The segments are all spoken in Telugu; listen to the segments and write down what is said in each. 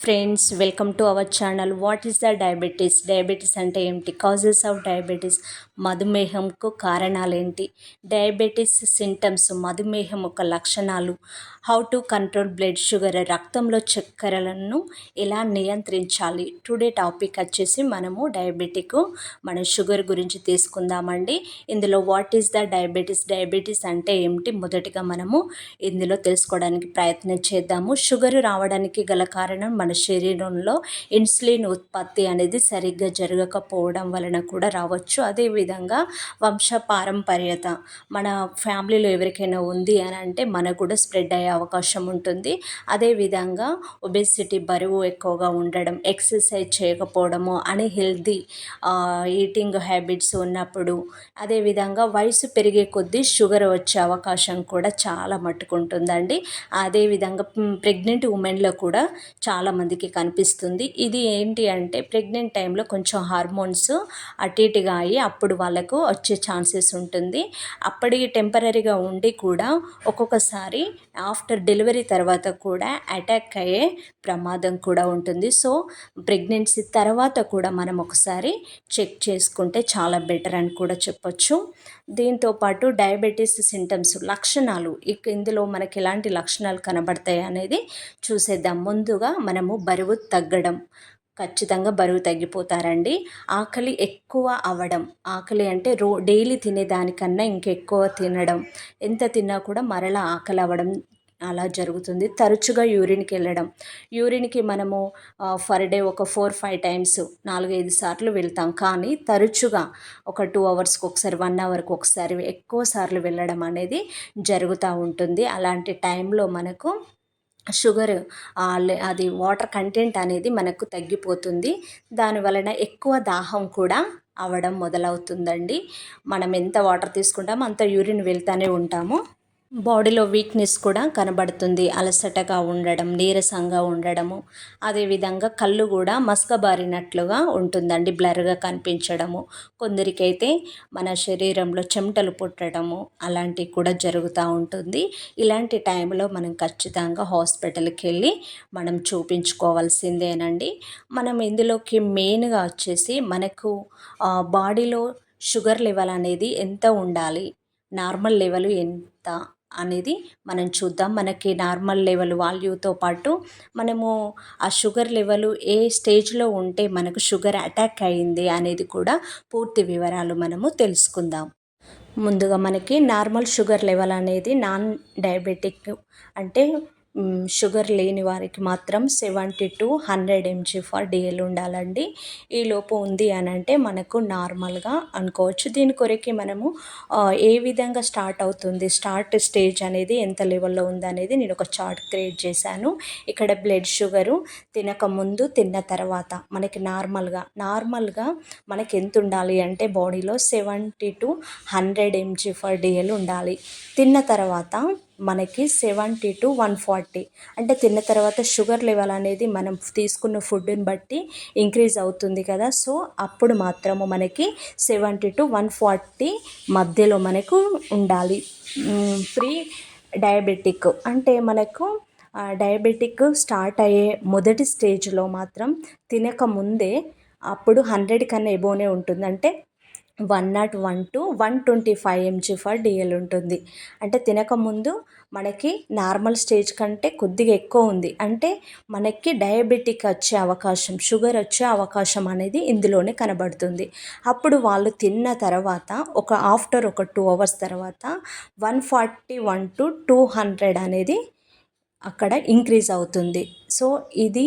Friends welcome to our channel what is the diabetes diabetes అంటే ఏమిటి? కాజెస్ ఆఫ్ డయాబెటీస్ మధుమేహంకు కారణాలు ఏంటి డయాబెటీస్ సింటమ్స్ మధుమేహం యొక్క లక్షణాలు. How to control blood sugar రక్తంలో చక్కెరలను ఎలా నియంత్రించాలి? టుడే టాపిక్ వచ్చేసి మనము డయాబెటిక్ మన షుగర్ గురించి తీసుకుందామండి. ఇందులో what is the diabetes diabetes అంటే ఏమిటి? మొదటిగా మనము ఇందులో తెలుసుకోవడానికి ప్రయత్నం చేద్దాము. షుగర్ రావడానికి గల కారణం మన మన శరీరంలో ఇన్సులిన్ ఉత్పత్తి అనేది సరిగ్గా జరగకపోవడం వలన కూడా రావచ్చు. అదేవిధంగా వంశ పారంపర్యత మన ఫ్యామిలీలో ఎవరికైనా ఉంది అని అంటే మనకు కూడా స్ప్రెడ్ అయ్యే అవకాశం ఉంటుంది. అదేవిధంగా ఒబెసిటీ బరువు ఎక్కువగా ఉండడం ఎక్సర్సైజ్ చేయకపోవడము అని హెల్తీ ఈటింగ్ హ్యాబిట్స్ ఉన్నప్పుడు అదేవిధంగా వయసు పెరిగే కొద్దీ షుగర్ వచ్చే అవకాశం కూడా చాలా మట్టుకుంటుందండి అదేవిధంగా ప్రెగ్నెంట్ ఉమెన్లో కూడా చాలా మందికి కనిపిస్తుంది. ఇది ఏంటి అంటే ప్రెగ్నెంట్ టైంలో కొంచెం హార్మోన్స్ అటు ఇటుగా అయ్యి అప్పుడు వాళ్ళకు వచ్చే ఛాన్సెస్ ఉంటుంది. అప్పటికి టెంపరీగా ఉండి కూడా ఒక్కొక్కసారి ఆఫ్టర్ డెలివరీ తర్వాత కూడా అటాక్ అయ్యే ప్రమాదం కూడా ఉంటుంది. సో ప్రెగ్నెన్సీ తర్వాత కూడా మనం ఒకసారి చెక్ చేసుకుంటే చాలా బెటర్ అని కూడా చెప్పొచ్చు. దీంతోపాటు డయాబెటీస్ సింటమ్స్ లక్షణాలు ఇక ఇందులో మనకి ఎలాంటి లక్షణాలు కనబడతాయి అనేది చూసేద్దాం. ముందుగా మనము బరువు తగ్గడం. ఖచ్చితంగా బరువు తగ్గిపోతారండి. ఆకలి ఎక్కువ అవ్వడం ఆకలి అంటే రో డైలీ తినేదానికన్నా ఇంకెక్కువ తినడం. ఎంత తిన్నా కూడా మరలా ఆకలి అవ్వడం అలా జరుగుతుంది. తరచుగా యూరిన్కి వెళ్ళడం. యూరిన్కి మనము ఫర్ డే ఒక ఫోర్ ఫైవ్ టైమ్స్ నాలుగైదు సార్లు వెళ్తాం. కానీ తరచుగా ఒక టూ అవర్స్కి ఒకసారి వన్ అవర్కి ఒకసారి ఎక్కువ సార్లు వెళ్ళడం అనేది జరుగుతూ ఉంటుంది. అలాంటి టైంలో మనకు షుగర్ అది వాటర్ కంటెంట్ అనేది మనకు తగ్గిపోతుంది. దాని వలన ఎక్కువ దాహం కూడా అవ్వడం మొదలవుతుందండి. మనం ఎంత వాటర్ తీసుకుంటామో అంత యూరిన్ వెళ్తూనే ఉంటాము. బాడీలో వీక్నెస్ కూడా కనబడుతుంది. అలసటగా ఉండడం నీరసంగా ఉండడము. అదేవిధంగా కళ్ళు కూడా మసకబారినట్లుగా ఉంటుందండి బ్లర్గా కనిపించడము. కొందరికైతే మన శరీరంలో చెమటలు పుట్టడము అలాంటివి కూడా జరుగుతూ ఉంటుంది. ఇలాంటి టైంలో మనం ఖచ్చితంగా హాస్పిటల్కి వెళ్ళి మనం చూపించుకోవాల్సిందేనండి. మనం ఇందులోకి మెయిన్గా వచ్చేసి మనకు బాడీలో షుగర్ లెవెల్ అనేది ఎంత ఉండాలి? నార్మల్ లెవెల్ ఎంత? అనేది మనం చూద్దాం. మనకి నార్మల్ లెవెల్ వాల్యూతో పాటు మనము ఆ షుగర్ లెవెల్ ఏ స్టేజ్లో ఉంటే మనకు షుగర్ అటాక్ అయింది అనేది కూడా పూర్తి వివరాలు మనము తెలుసుకుందాం. ముందుగా మనకి నార్మల్ షుగర్ లెవెల్ అనేది నాన్ డయాబెటిక్ అంటే షుగర్ లేని వారికి మాత్రం seventy to hundred mg per dL ఉండాలండి. ఈ లోపు ఉంది అని అంటే మనకు నార్మల్గా అనుకోవచ్చు. దీని కొరకి మనము ఏ విధంగా స్టార్ట్ అవుతుంది స్టార్ట్ స్టేజ్ అనేది ఎంత లెవెల్లో ఉందనేది నేను ఒక చార్ట్ క్రియేట్ చేశాను. ఇక్కడ బ్లడ్ షుగరు తినక ముందు తిన్న తర్వాత మనకి నార్మల్గా నార్మల్గా మనకి ఎంత ఉండాలి అంటే బాడీలో seventy to hundred mg per dL ఉండాలి. తిన్న తర్వాత మనకి సెవెంటీ టు వన్ ఫార్టీ. అంటే తిన్న తర్వాత షుగర్ లెవెల్ అనేది మనం తీసుకున్న ఫుడ్ని బట్టి ఇంక్రీజ్ అవుతుంది కదా. సో అప్పుడు మాత్రము మనకి సెవెంటీ టు వన్ ఫార్టీ మధ్యలో మనకు ఉండాలి. Pre diabetic. అంటే మనకు డయాబెటిక్ స్టార్ట్ అయ్యే మొదటి స్టేజ్లో మాత్రం తినక ముందే అప్పుడు హండ్రెడ్ కన్నా ఎబోనే ఉంటుంది. అంటే one nought one to one twenty five mg per dL ఉంటుంది. అంటే తినకముందు మనకి నార్మల్ స్టేజ్ కంటే కొద్దిగా ఎక్కువ ఉంది. అంటే మనకి డయాబెటిక్ వచ్చే అవకాశం షుగర్ వచ్చే అవకాశం అనేది ఇందులోనే కనబడుతుంది. అప్పుడు వాళ్ళు తిన్న తర్వాత ఒక ఆఫ్టర్ ఒక టూ అవర్స్ తర్వాత one forty one to two hundred అనేది అక్కడ ఇంక్రీజ్ అవుతుంది. సో ఇది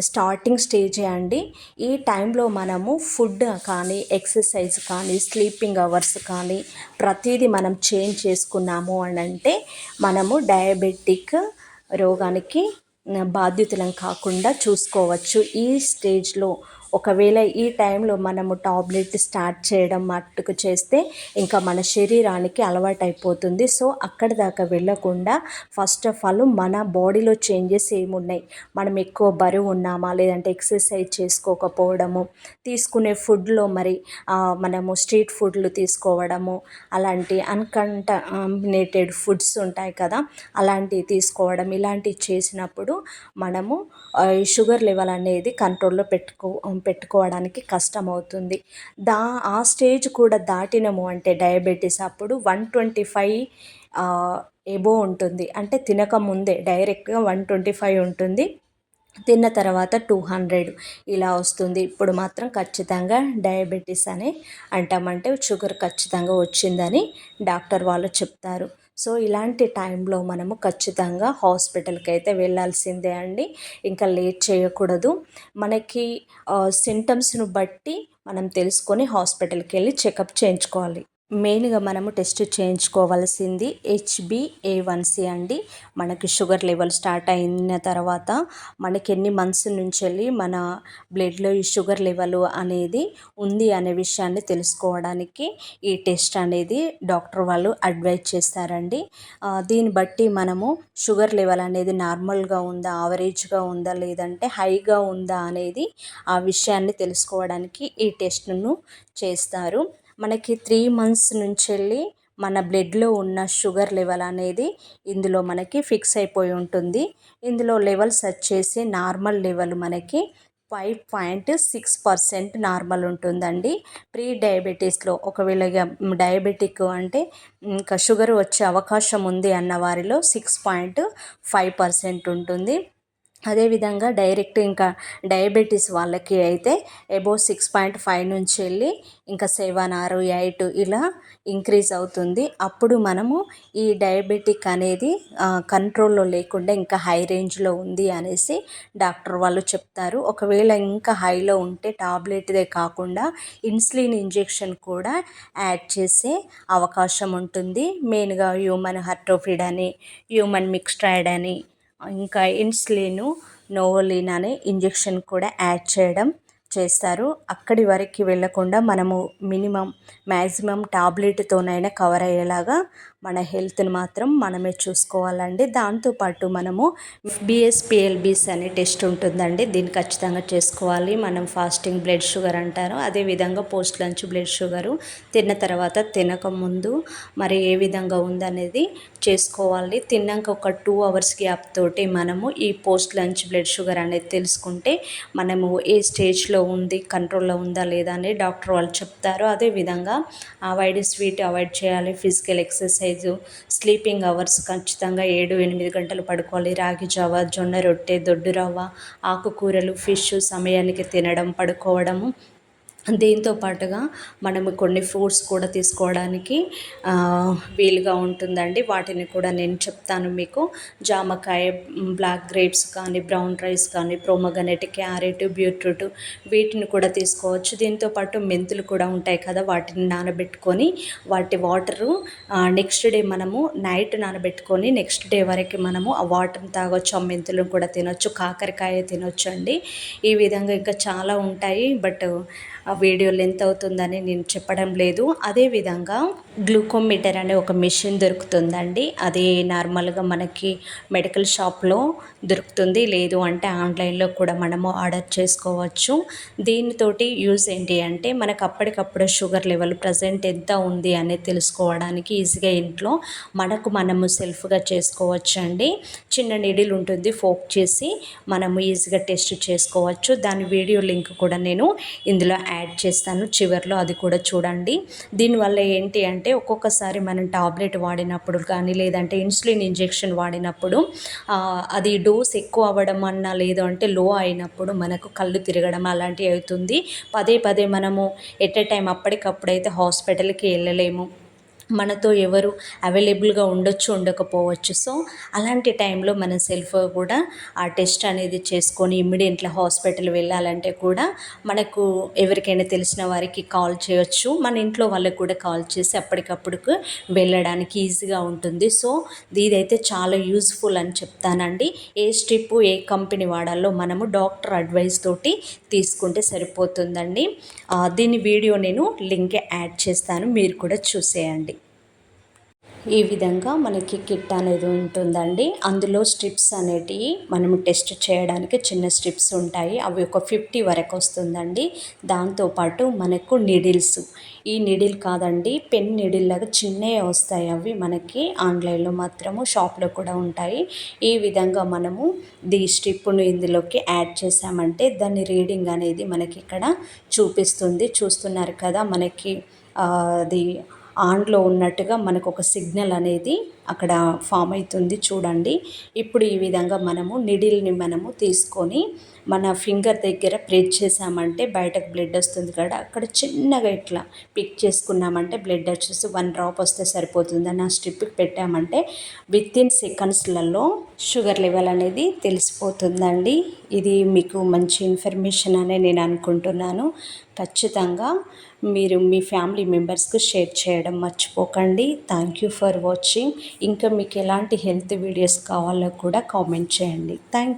స్టార్టింగ్ స్టేజే అండి ఈ టైంలో మనము ఫుడ్ కానీ ఎక్సర్సైజ్ కానీ స్లీపింగ్ అవర్స్ కానీ ప్రతిదీ మనం చేంజ్ చేసుకున్నాము అని అంటే మనము డయాబెటిక్ రోగానికి బాధ్యతలను కాకుండా చూసుకోవచ్చు. ఈ స్టేజ్లో ఒకవేళ ఈ టైంలో మనము టాబ్లెట్ స్టార్ట్ చేయడం మట్టుకు చేస్తే ఇంకా మన శరీరానికి అలవాటు అయిపోతుంది సో అక్కడి దాకా వెళ్ళకుండా ఫస్ట్ ఆఫ్ ఆల్ మన బాడీలో చేంజెస్ ఏమున్నాయి? మనం ఎక్కువ బరువు ఉన్నామా? లేదంటే ఎక్సర్సైజ్ చేసుకోకపోవడము తీసుకునే ఫుడ్లో మరి మనము స్ట్రీట్ ఫుడ్లు తీసుకోవడము అలాంటి అన్కంటమినేటెడ్ ఫుడ్స్ ఉంటాయి కదా అలాంటివి తీసుకోవడం ఇలాంటివి చేసినప్పుడు మనము షుగర్ లెవెల్ అనేది కంట్రోల్లో పెట్టుకో పెట్టుకోవడానికి కష్టం అవుతుంది దా ఆ స్టేజ్ కూడా దాటినము అంటే డయాబెటీస్ అప్పుడు వన్ ట్వంటీ ఫైవ్ ఎబో ఉంటుంది. అంటే తినక ముందే డైరెక్ట్గా వన్ ట్వంటీ ఫైవ్ ఉంటుంది. తిన్న తర్వాత టూ హండ్రెడ్ ఇలా వస్తుంది. ఇప్పుడు మాత్రం ఖచ్చితంగా డయాబెటీస్ అని అంటామంటే షుగర్ ఖచ్చితంగా వచ్చిందని డాక్టర్ వాళ్ళు చెప్తారు. సో ఇలాంటి టైంలో మనము ఖచ్చితంగా హాస్పిటల్కి అయితే వెళ్ళాల్సిందే అండి. ఇంకా లేట్ చేయకూడదు. మనకి సింటమ్స్ను బట్టి మనం తెలుసుకొని హాస్పిటల్కి వెళ్ళి చెకప్ చేయించుకోవాలి. మెయిన్గా మనము టెస్ట్ చేయించుకోవాల్సింది హెచ్బిఏవన్సీ అండి. మనకి షుగర్ లెవెల్ స్టార్ట్ అయిన తర్వాత మనకి ఎన్ని మంత్స్ నుంచి వెళ్ళి మన బ్లడ్లో ఈ షుగర్ లెవెల్ అనేది ఉంది అనే విషయాన్ని తెలుసుకోవడానికి ఈ టెస్ట్ అనేది డాక్టర్ వాళ్ళు అడ్వైజ్ చేస్తారండి. దీన్ని బట్టి మనము షుగర్ లెవెల్ అనేది నార్మల్గా ఉందా ఆవరేజ్గా ఉందా లేదంటే హైగా ఉందా అనేది ఆ విషయాన్ని తెలుసుకోవడానికి ఈ టెస్ట్ను చేస్తారు. మనకి త్రీ మంత్స్ నుంచి వెళ్ళి మన బ్లడ్లో ఉన్న షుగర్ లెవెల్ అనేది ఇందులో మనకి ఫిక్స్ అయిపోయి ఉంటుంది. ఇందులో లెవెల్స్ వచ్చేసి నార్మల్ లెవెల్ మనకి five point six percent normal ఉంటుందండి. ప్రీ డయాబెటీస్లో ఒకవేళ డయాబెటిక్ అంటే ఇంకా షుగర్ వచ్చే అవకాశం ఉంది అన్న వారిలో సిక్స్ పాయింట్ ఫైవ్ పర్సెంట్ ఉంటుంది. అదేవిధంగా డైరెక్ట్ ఇంకా డయాబెటీస్ వాళ్ళకి అయితే అబౌవ్ సిక్స్ పాయింట్ ఫైవ్ నుంచి వెళ్ళి ఇంకా సెవెన్ ఆరు ఎయిట్ ఇలా ఇంక్రీజ్ అవుతుంది. అప్పుడు మనము ఈ డయాబెటిక్ అనేది కంట్రోల్లో లేకుండా ఇంకా హై రేంజ్లో ఉంది అనేసి డాక్టర్ వాళ్ళు చెప్తారు. ఒకవేళ ఇంకా హైలో ఉంటే టాబ్లెట్దే కాకుండా ఇన్సులిన్ ఇంజెక్షన్ కూడా యాడ్ చేసే అవకాశం ఉంటుంది. మెయిన్గా హ్యూమన్ హర్టోఫిడ్ అని హ్యూమన్ మిక్స్ట్రాయిడ్ అని ఇంకా ఇన్సులిన్ నోవలిన్ అనే ఇంజెక్షన్ కూడా యాడ్ చేయడం చేస్తారు. అక్కడి వరకు వెళ్ళకుండా మనము మినిమం మ్యాక్సిమం టాబ్లెట్తోనైనా కవర్ అయ్యేలాగా మన హెల్త్ని మాత్రం మనమే చూసుకోవాలండి. దాంతోపాటు మనము బిఎస్పిఎల్బిస్ అనే టెస్ట్ ఉంటుందండి. దీన్ని ఖచ్చితంగా చేసుకోవాలి. మనం ఫాస్టింగ్ బ్లడ్ షుగర్ అంటారు. అదేవిధంగా పోస్ట్ లంచ్ బ్లడ్ షుగరు తిన్న తర్వాత తినకముందు మరి ఏ విధంగా ఉందనేది చేసుకోవాలి. తిన్నాక ఒక టూ అవర్స్ గ్యాప్ తోటి మనము ఈ పోస్ట్ లంచ్ బ్లడ్ షుగర్ అనేది తెలుసుకుంటే మనము ఏ స్టేజ్లో ఉంది కంట్రోల్లో ఉందా లేదా అని డాక్టర్ వాళ్ళు చెప్తారు. అదేవిధంగా అవాయిడ్ స్వీట్ అవాయిడ్ చేయాలి. ఫిజికల్ ఎక్సర్సైజ్ స్లీపింగ్ అవర్స్ ఖచ్చితంగా ఏడు ఎనిమిది గంటలు పడుకోవాలి. రాగి జావ జొన్న రొట్టె దొడ్డు రవ్వ ఆకుకూరలు ఫిష్ సమయానికి తినడం పడుకోవడము దీంతో పాటుగా మనము కొన్ని ఫ్రూట్స్ కూడా తీసుకోవడానికి వీలుగా ఉంటుందండి. వాటిని కూడా నేను చెప్తాను మీకు. జామకాయ బ్లాక్ గ్రేప్స్ కానీ బ్రౌన్ రైస్ కానీ ప్రోమగనెట్ క్యారెట్ బీట్రూట్ వీటిని కూడా తీసుకోవచ్చు. దీంతో పాటు మెంతులు కూడా ఉంటాయి కదా వాటిని నానబెట్టుకొని వాటి వాటరు నెక్స్ట్ డే మనము నైట్ నానబెట్టుకొని నెక్స్ట్ డే వరకు మనము ఆ వాటర్ని తాగొచ్చు ఆ మెంతులను కూడా తినొచ్చు కాకరకాయ తినొచ్చు అండి ఈ విధంగా ఇంకా చాలా ఉంటాయి. బట్ వీడియో లెంత్ అవుతుందని నేను చెప్పడం లేదు. అదేవిధంగా గ్లూకోమీటర్ అనే ఒక మిషన్ దొరుకుతుందండి. అది నార్మల్గా మనకి మెడికల్ షాప్లో దొరుకుతుంది. లేదు అంటే ఆన్లైన్లో కూడా మనము ఆర్డర్ చేసుకోవచ్చు. దీనితోటి యూజ్ ఏంటి అంటే మనకు అప్పటికప్పుడు షుగర్ లెవెల్ ప్రజెంట్ ఎంత ఉంది అనేది తెలుసుకోవడానికి ఈజీగా ఇంట్లో మనకు మనము సెల్ఫ్గా చేసుకోవచ్చు అండి చిన్న నీడిల్ ఉంటుంది ఫోక్ చేసి మనము ఈజీగా టెస్ట్ చేసుకోవచ్చు. దాని వీడియో లింక్ కూడా నేను ఇందులో యాడ్ చేస్తాను. చివరిలో అది కూడా చూడండి. దీనివల్ల ఏంటి అంటే ఒక్కొక్కసారి మనం టాబ్లెట్ వాడినప్పుడు కానీ లేదంటే ఇన్సులిన్ ఇంజెక్షన్ వాడినప్పుడు అది డోస్ ఎక్కువ అవ్వడం అన్నా లేదు అంటే లో అయినప్పుడు మనకు కళ్ళు తిరగడం అలాంటివి అవుతుంది. పదే పదే మనము ఎట్ ఎ టైం అప్పటికప్పుడు అయితే హాస్పిటల్కి వెళ్ళలేము. మనతో ఎవరు అవైలబుల్గా ఉండొచ్చు ఉండకపోవచ్చు. సో అలాంటి టైంలో మనం సెల్ఫ్ కూడా ఆ టెస్ట్ అనేది చేసుకొని ఇమ్మీడియట్లీ హాస్పిటల్ వెళ్ళాలంటే కూడా మనకు ఎవరికైనా తెలిసిన వారికి కాల్ చేయొచ్చు. మన ఇంట్లో వాళ్ళకి కూడా కాల్ చేసి అప్పటికప్పుడు వెళ్ళడానికి ఈజీగా ఉంటుంది. సో ఇదైతే చాలా యూజ్ఫుల్ అని చెప్తానండి. ఏ స్ట్రిప్ ఏ కంపెనీ వాడాలో మనము డాక్టర్ అడ్వైస్ తోటి తీసుకుంటే సరిపోతుందండి. దీని వీడియో నేను లింక్ యాడ్ చేస్తాను. మీరు కూడా చూసేయండి. ఈ విధంగా మనకి కిట్ అనేది ఉంటుందండి. అందులో స్ట్రిప్స్ అనేటివి మనం టెస్ట్ చేయడానికి చిన్న స్ట్రిప్స్ ఉంటాయి. అవి ఒక ఫిఫ్టీ వరకు వస్తుందండి. దాంతోపాటు మనకు నిడిల్స్. ఈ నిడిల్ కాదండి పెన్ నిడిల్ లాగా చిన్నవి వస్తాయి అవి మనకి ఆన్లైన్లో మాత్రము షాప్లో కూడా ఉంటాయి. ఈ విధంగా మనము ది స్ట్రిప్ను ఇందులోకి యాడ్ చేసామంటే దాని రీడింగ్ అనేది మనకి ఇక్కడ చూపిస్తుంది. చూస్తున్నారు కదా మనకి అది ఆన్లో ఉన్నట్టుగా మనకు ఒక సిగ్నల్ అనేది అక్కడ ఫామ్ అవుతుంది చూడండి. ఇప్పుడు ఈ విధంగా మనము నిడిల్ని మనము తీసుకొని మన ఫింగర్ దగ్గర ప్రెస్ చేసామంటే బయటకు బ్లడ్ వస్తుంది కదా అక్కడ చిన్నగా ఇట్లా పిక్ చేసుకున్నామంటే బ్లడ్ వచ్చేసి వన్ డ్రాప్ వస్తే సరిపోతుంది. అని ఆ స్ట్రిప్కి పెట్టామంటే విత్ ఇన్ సెకండ్స్లలో షుగర్ లెవెల్ అనేది తెలిసిపోతుందండి. ఇది మీకు మంచి ఇన్ఫర్మేషన్ అనే నేను అనుకుంటున్నాను. ఖచ్చితంగా మీరు మీ ఫ్యామిలీ మెంబర్స్కు షేర్ చేయడం మర్చిపోకండి. థ్యాంక్ యూ ఫర్ వాచింగ్ ఇంకా మీకు ఎలాంటి హెల్త్ వీడియోస్ కావాలో కూడా కామెంట్ చేయండి. థ్యాంక్